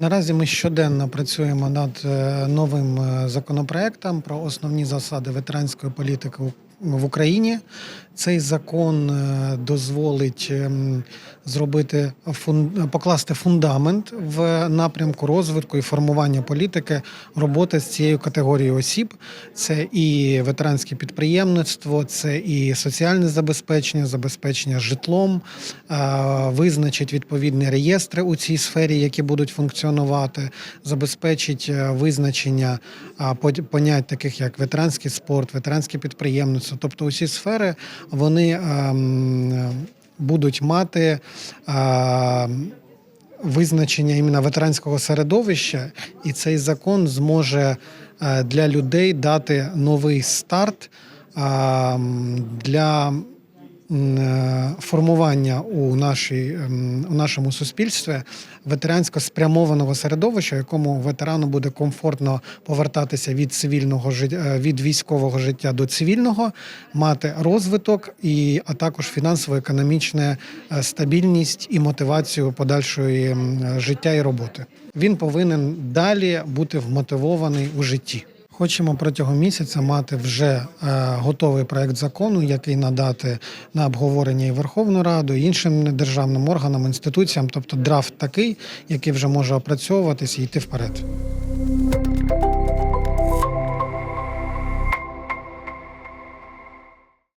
Наразі ми щоденно працюємо над е, новим е, законопроектом про основні засади ветеранської політики в Україні. Цей закон е, дозволить ем, зробити покласти фундамент в напрямку розвитку і формування політики роботи з цією категорією осіб. Це і ветеранське підприємництво, це і соціальне забезпечення, забезпечення житлом, е, визначить відповідні реєстри у цій сфері, які будуть функціонувати, забезпечить е, визначення понять таких як ветеранський спорт, ветеранське підприємництво. Тобто усі сфери вони ем, будуть мати. е, Визначення іменно ветеранського середовища, і цей закон зможе е, для людей дати новий старт для м, е, формування у, нашій, у нашому суспільстві ветерансько спрямованого середовища, якому ветерану буде комфортно повертатися від цивільного життя від військового життя до цивільного, мати розвиток і а також фінансово-економічне е, стабільність і мотивацію подальшої життя і роботи. Він повинен далі бути вмотивований у житті. Хочемо протягом місяця мати вже е, готовий проект закону, який надати на обговорення і Верховну Раду, і іншим державним органам, інституціям, тобто драфт такий, який вже може опрацьовуватись і йти вперед.